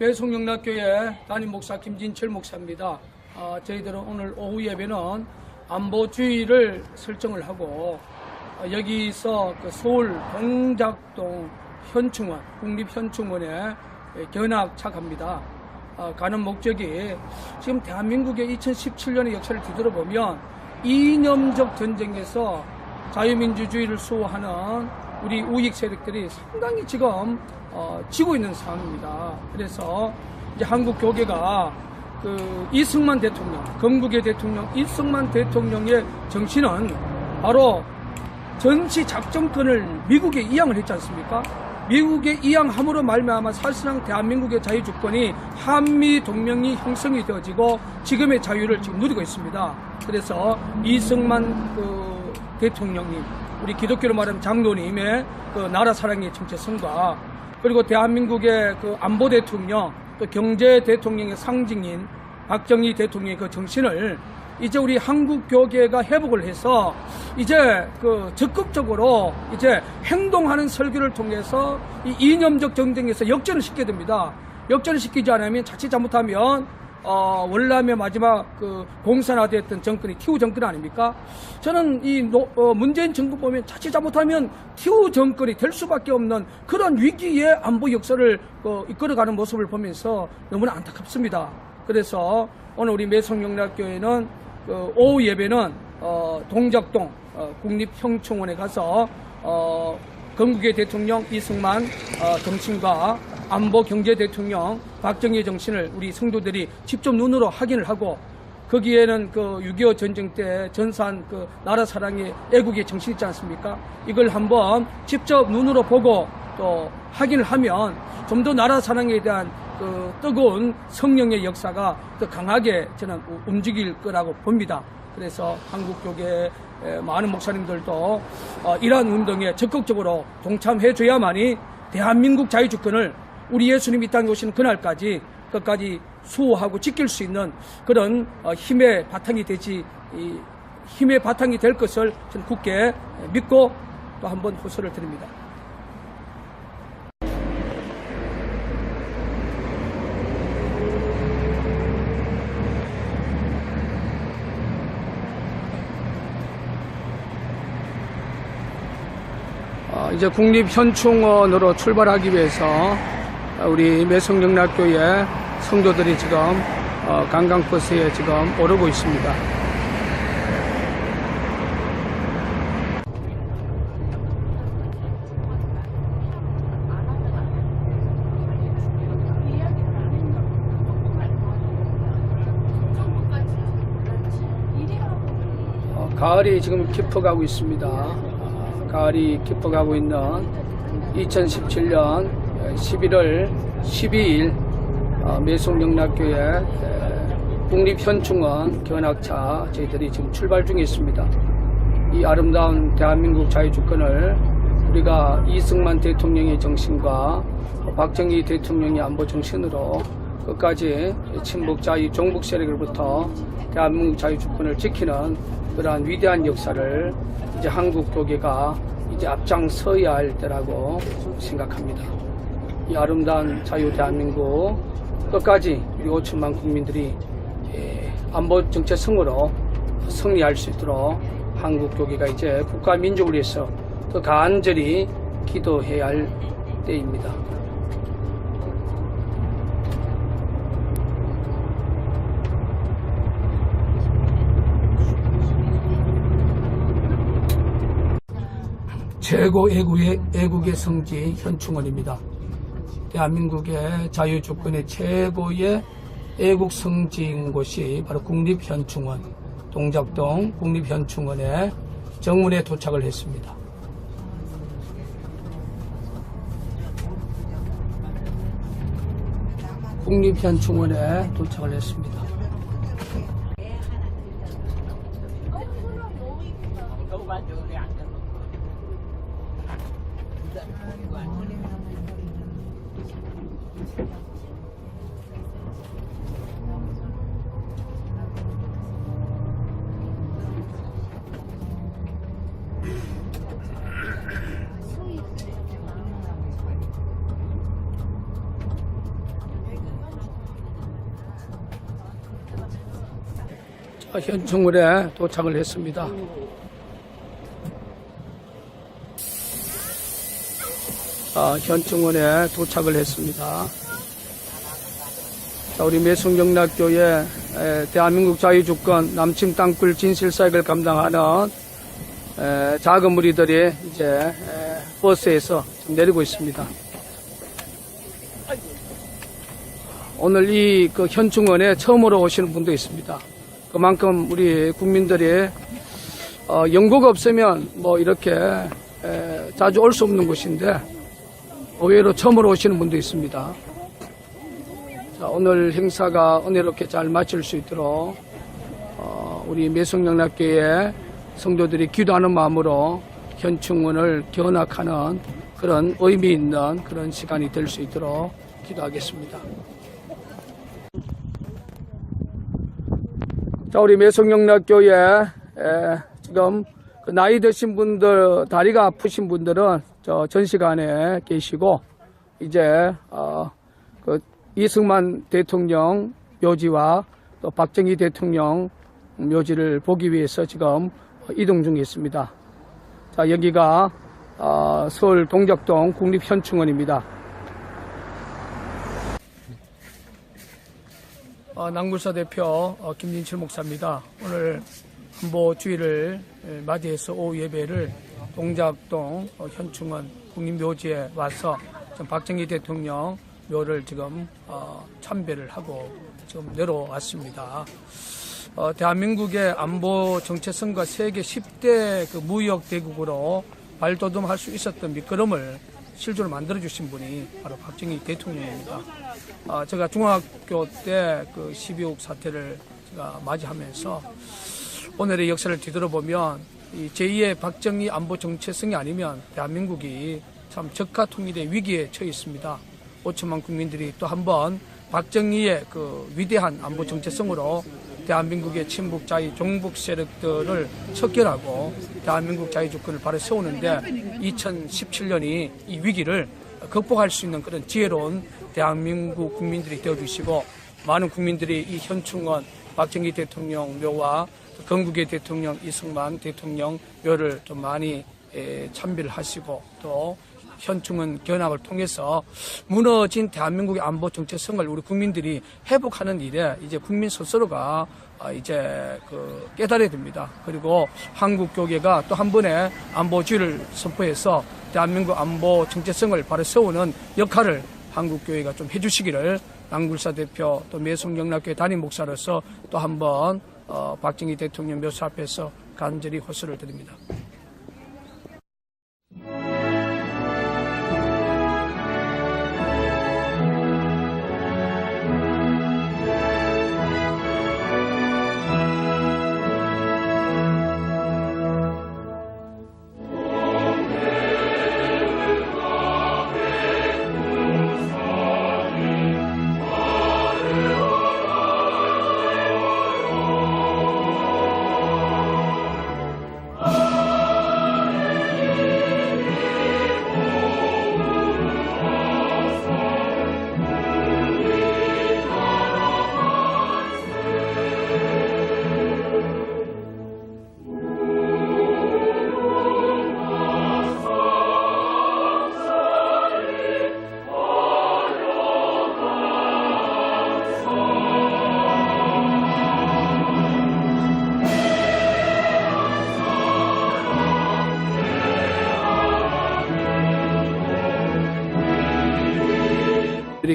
배송영락교회 담임 목사 김진철 목사입니다. 아, 저희들은 오늘 오후 예배는 안보주의를 설정을 하고 어, 여기서 그 서울 동작동 현충원, 국립현충원에 견학착합니다. 아, 가는 목적이 지금 대한민국의 2017년의 역사를 뒤돌아보면 이념적 전쟁에서 자유민주주의를 수호하는 우리 우익 세력들이 상당히 지금 어, 지고 있는 상황입니다. 그래서 이제 한국 교계가 그 이승만 대통령, 건국의 대통령 이승만 대통령의 정신은 바로 전시 작전권을 미국에 이양을 했지 않습니까? 미국에 이양함으로 말미암아 사실상 대한민국의 자유 주권이 한미 동맹이 형성이 되어지고 지금의 자유를 지금 누리고 있습니다. 그래서 이승만 그 대통령님, 우리 기독교로 말하면 장로님의 그 나라 사랑의 정체성과 그리고 대한민국의 그 안보 대통령, 또 경제 대통령의 상징인 박정희 대통령의 그 정신을 이제 우리 한국 교계가 회복을 해서 이제 그 적극적으로 이제 행동하는 설교를 통해서 이 이념적 전쟁에서 역전을 시켜야 됩니다. 역전을 시키지 않으면 자칫 잘못하면 어, 월남의 마지막 그 공산화됐던 정권이 티우 정권 아닙니까? 저는 이 노- 어, 문재인 정부 보면 자칫 잘못하면 티우 정권이 될 수밖에 없는 그런 위기의 안보 역사를 어, 이끌어가는 모습을 보면서 너무나 안타깝습니다. 그래서 오늘 우리 매성영락교회는 그 오후 예배는 어, 동작동 어, 국립형충원에 가서 어, 건국의 대통령 이승만 어, 정신과 안보 경제 대통령 박정희 정신을 우리 성도들이 직접 눈으로 확인을 하고 거기에는 그 6.25 전쟁 때 전사한 그 나라 사랑의 애국의 정신 있지 않습니까? 이걸 한번 직접 눈으로 보고 또 확인을 하면 좀 더 나라 사랑에 대한 그 뜨거운 성령의 역사가 더 강하게 저는 우- 움직일 거라고 봅니다. 그래서 한국 교계 많은 목사님들도 어, 이러한 운동에 적극적으로 동참해 줘야만이 대한민국 자유주권을 우리 예수님이 이 땅에 오시는 그날까지 끝까지 수호하고 지킬 수 있는 그런 어, 힘의 바탕이 되지 이 힘의 바탕이 될 것을 저는 굳게 믿고 또 한 번 호소를 드립니다. 어, 이제 국립현충원으로 출발하기 위해서 우리 매성영락교회 성도들이 지금 어, 관광버스에 지금 오르고 있습니다. 어, 가을이 지금 깊어가고 있습니다. 어, 가을이 깊어가고 있는 2017년 11월 12일 어, 매송영락교회 에, 국립현충원 견학차 저희들이 지금 출발 중에 있습니다. 이 아름다운 대한민국 자유주권을 우리가 이승만 대통령의 정신과 박정희 대통령의 안보 정신으로 끝까지 친북 자유 종북 세력으로부터 대한민국 자유주권을 지키는 그러한 위대한 역사를 이제 한국 교계가 이제 앞장서야 할 때라고 생각합니다. 이 아름다운 자유 대한민국 끝까지 우리 5천만 국민들이 예, 안보 정체성으로 승리할 수 있도록 한국 교계가 이제 국가 민족을 위해서 더 간절히 기도해야 할 때입니다. 최고 애국의, 애국의 성지 현충원입니다. 대한민국의 자유주권의 최고의 애국 성지인 곳이 바로 국립현충원 동작동 국립현충원에 정문에 도착을 했습니다. 국립현충원에 도착을 했습니다. 현충물에 도착을 했습니다. 현충원에 도착을 했습니다. 자, 우리 매송경락교회 에, 대한민국 자유주권 남침 땅굴 진실사역을 감당하는 에, 작은 무리들이 이제 에, 버스에서 내리고 있습니다. 오늘 이 그 현충원에 처음으로 오시는 분도 있습니다. 그만큼 우리 국민들이 어, 연고가 없으면 뭐 이렇게 에, 자주 올 수 없는 곳인데 의외로 처음으로 오시는 분도 있습니다. 자, 오늘 행사가 은혜롭게 잘 마칠 수 있도록 어, 우리 매성영락교회 성도들이 기도하는 마음으로 현충원을 견학하는 그런 의미 있는 그런 시간이 될 수 있도록 기도하겠습니다. 자, 우리 매성영락교회 에, 지금 그 나이 드신 분들, 다리가 아프신 분들은 저 전시관에 계시고 이제 어, 그 이승만 대통령 묘지와 또 박정희 대통령 묘지를 보기 위해서 지금 이동 중에 있습니다. 자, 여기가 어, 서울 동작동 국립현충원입니다. 어, 낭굴사 대표 어, 김진철 목사입니다. 오늘 한보 주일을 에, 맞이해서 오후 예배를 동작동 어, 현충원 국립묘지에 와서 박정희 대통령 묘를 지금 어, 참배를 하고 지금 내려왔습니다. 어, 대한민국의 안보 정체성과 세계 10대 그 무역 대국으로 발돋움할 수 있었던 미끄럼을 실조로 만들어주신 분이 바로 박정희 대통령입니다. 아, 제가 중학교 때 그 12.6 사태를 제가 맞이하면서 오늘의 역사를 뒤돌아보면 이 제2의 박정희 안보 정체성이 아니면 대한민국이 참 적화 통일의 위기에 처해 있습니다. 5천만 국민들이 또 한 번 박정희의 그 위대한 안보 정체성으로 대한민국의 친북 자유 종북 세력들을 척결하고 대한민국 자유 주권을 바로 세우는데 2017년이 이 위기를 극복할 수 있는 그런 지혜로운 대한민국 국민들이 되어 주시고 많은 국민들이 이 현충원 박정희 대통령 묘와 건국의 대통령 이승만 대통령 묘를 좀 많이 에, 참배를 하시고 또 현충원 견학을 통해서 무너진 대한민국의 안보 정체성을 우리 국민들이 회복하는 일에 이제 국민 스스로가 아, 이제 그 깨달아야 됩니다. 그리고 한국 교계가 또 한 번의 안보주의를 선포해서 대한민국 안보 정체성을 바로 세우는 역할을 한국 교회가 좀 해주시기를 낭굴사 대표 또 매송영락교회 담임 목사로서 또 한번 어, 박정희 대통령 묘사 앞에서 간절히 호소를 드립니다.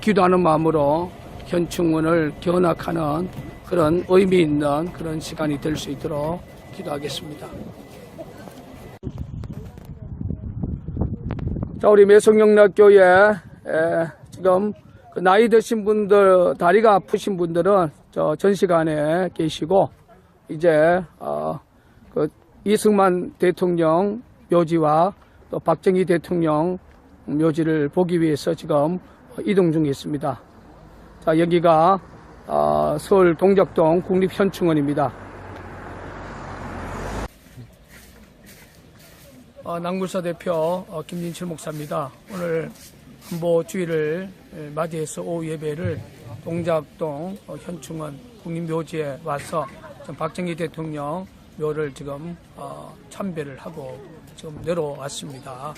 기도하는 마음으로 현충원을 견학하는 그런 의미 있는 그런 시간이 될 수 있도록 기도하겠습니다. 자, 우리 매성영락교회 에, 지금 그 나이 드신 분들, 다리가 아프신 분들은 저 전시관에 계시고 이제 어, 그 이승만 대통령 묘지와 또 박정희 대통령 묘지를 보기 위해서 지금 이동 중에 있습니다. 자, 여기가 어, 서울 동작동 국립현충원입니다. 어, 낭굴사 대표 어, 김진철 목사입니다. 오늘 한보 주일을 에, 맞이해서 오후 예배를 동작동 어, 현충원 국립묘지에 와서 박정희 대통령 묘를 지금 어, 참배를 하고 지금 내려왔습니다.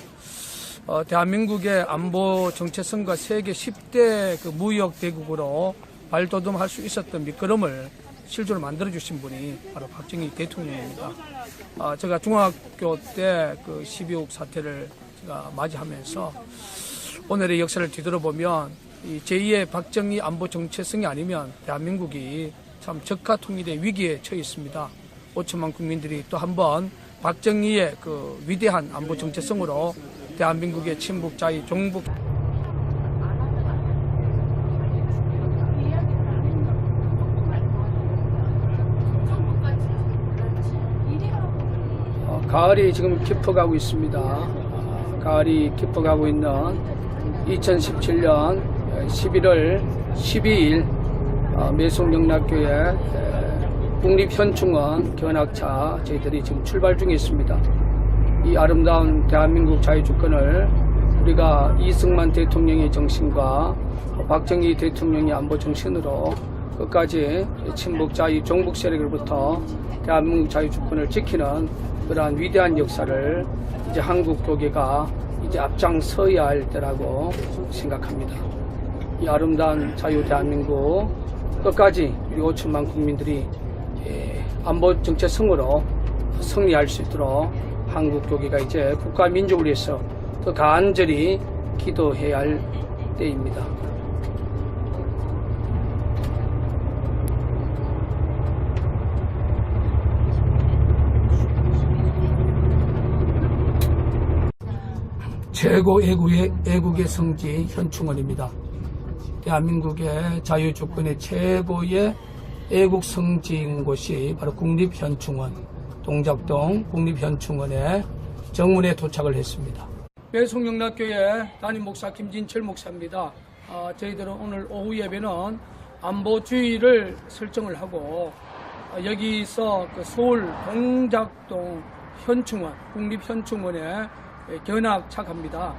어, 대한민국의 안보 정체성과 세계 10대 그 무역 대국으로 발돋움할 수 있었던 밑거름을 실제로 만들어 주신 분이 바로 박정희 대통령입니다. 아, 제가 중학교 때 그 12.6 사태를 제가 맞이하면서 오늘의 역사를 뒤돌아보면 이 제2의 박정희 안보 정체성이 아니면 대한민국이 참 적화 통일의 위기에 처해 있습니다. 5천만 국민들이 또 한 번 박정희의 그 위대한 안보 정체성으로 대한민국의 친북 자유 종북 어, 가을이 지금 깊어가고 있습니다. 어, 가을이 깊어가고 있는 2017년 11월 12일 어, 매송영락교회 에, 국립현충원 견학차 저희들이 지금 출발 중에 있습니다. 이 아름다운 대한민국 자유주권을 우리가 이승만 대통령의 정신과 박정희 대통령의 안보 정신으로 끝까지 친북 자유 종북 세력으로부터 대한민국 자유주권을 지키는 그러한 위대한 역사를 이제 한국 교계가 이제 앞장서야 할 때라고 생각합니다. 이 아름다운 자유 대한민국 끝까지 우리 5천만 국민들이 예, 안보 정체성으로 승리할 수 있도록 한국 교계가 이제 국가 민족을 위해서 더 간절히 기도해야 할 때입니다. 최고 애국의, 애국의 성지 현충원입니다. 대한민국의 자유주권의 최고의 애국 성지인 곳이 바로 국립현충원, 동작동 국립현충원에 정문에 도착을 했습니다. 배송영락교회 담임 목사 김진철 목사입니다. 아, 저희들은 오늘 오후 예배는 안보주의를 설정을 하고 어, 여기서 그 서울 동작동 현충원, 국립현충원에 견학착합니다.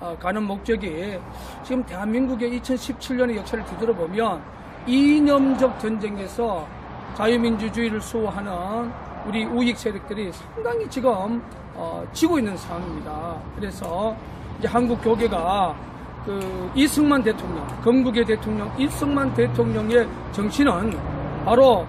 어, 가는 목적이 지금 대한민국의 2017년의 역사를 뒤돌아보면 이념적 전쟁에서 자유민주주의를 수호하는 우리 우익 세력들이 상당히 지금 어, 지고 있는 상황입니다. 그래서 이제 한국 교계가 그 이승만 대통령, 건국의 대통령 이승만 대통령의 정신은 바로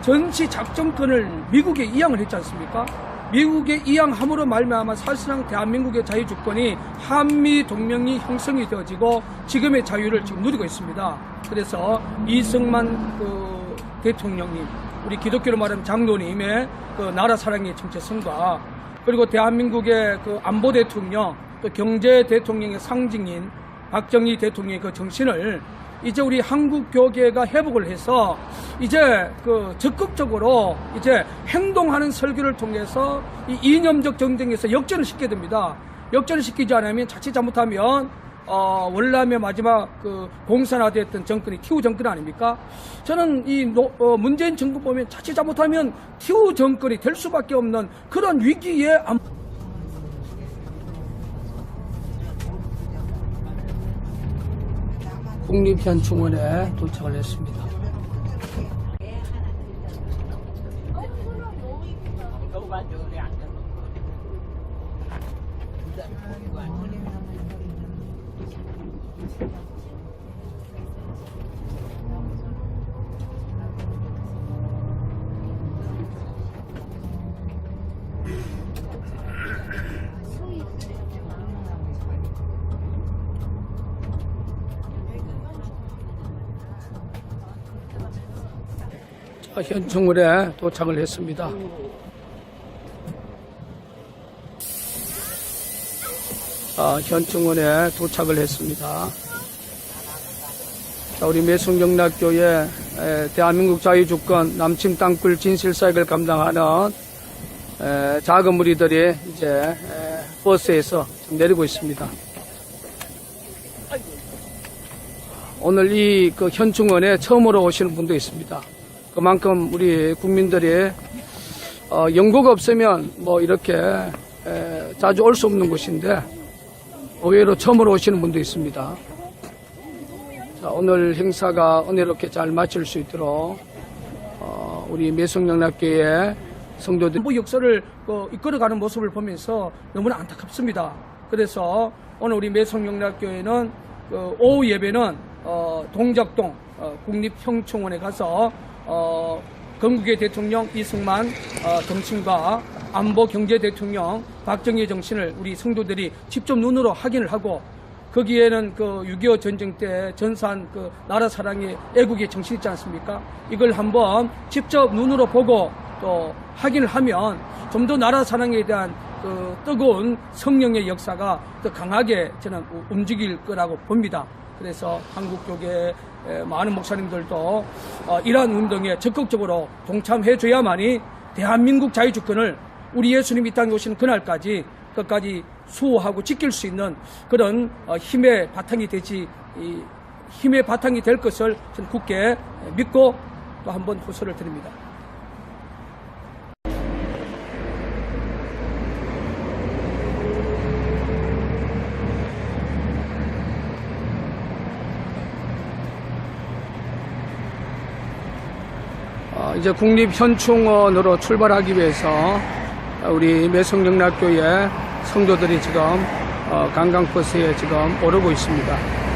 전시 작전권을 미국에 이양을 했지 않습니까? 미국에 이양함으로 말미암아 사실상 대한민국의 자유주권이 한미 동맹이 형성이 되어지고 지금의 자유를 지금 누리고 있습니다. 그래서 이승만 그 대통령님, 우리 기독교로 말하면 장로님의 그 나라 사랑의 정체성과 그리고 대한민국의 그 안보 대통령, 또 경제 대통령의 상징인 박정희 대통령의 그 정신을 이제 우리 한국 교계가 회복을 해서 이제 그 적극적으로 이제 행동하는 설교를 통해서 이 이념적 전쟁에서 역전을 시켜야 됩니다. 역전을 시키지 않으면 자칫 잘못하면 어, 월남의 마지막 그 공산화됐던 정권이 티우 정권 아닙니까? 저는 이 노- 어, 문재인 정부 보면 자칫 잘못하면 티우 정권이 될 수밖에 없는 그런 위기에 안- 국립현충원에 도착을 했습니다. 현충원에 도착을 했습니다. 아, 현충원에 도착을 했습니다. 자, 우리 매송영락교회 에, 대한민국 자유주권 남침 땅굴 진실사역을 감당하는 에, 작은 무리들이 이제 에, 버스에서 내리고 있습니다. 오늘 이 그 현충원에 처음으로 오시는 분도 있습니다. 그만큼 우리 국민들이 어, 연고가 없으면 뭐 이렇게 에, 자주 올 수 없는 곳인데 의외로 처음으로 오시는 분도 있습니다. 자, 오늘 행사가 은혜롭게 잘 마칠 수 있도록 어, 우리 매성영락교회 성도들 뭐 역사를 어, 이끌어가는 모습을 보면서 너무나 안타깝습니다. 그래서 오늘 우리 매성영락교회는 그 오후 예배는 어, 동작동 어, 국립형충원에 가서 어, 건국의 대통령 이승만 어, 정신과 안보 경제 대통령 박정희 정신을 우리 성도들이 직접 눈으로 확인을 하고 거기에는 그 6.25 전쟁 때 전사한 그 나라 사랑의 애국의 정신 있지 않습니까? 이걸 한번 직접 눈으로 보고 또 확인을 하면 좀 더 나라 사랑에 대한 그 뜨거운 성령의 역사가 더 강하게 저는 우- 움직일 거라고 봅니다. 그래서 한국 쪽에 에, 많은 목사님들도 어, 이러한 운동에 적극적으로 동참해 줘야만이 대한민국 자유주권을 우리 예수님이 이 땅에 오시는 그날까지 끝까지 수호하고 지킬 수 있는 그런 어, 힘의 바탕이 되지 이 힘의 바탕이 될 것을 저는 굳게 믿고 또 한 번 호소를 드립니다. 이제 국립현충원으로 출발하기 위해서 우리 매성영락교회 성도들이 지금 어, 관광버스에 지금 오르고 있습니다.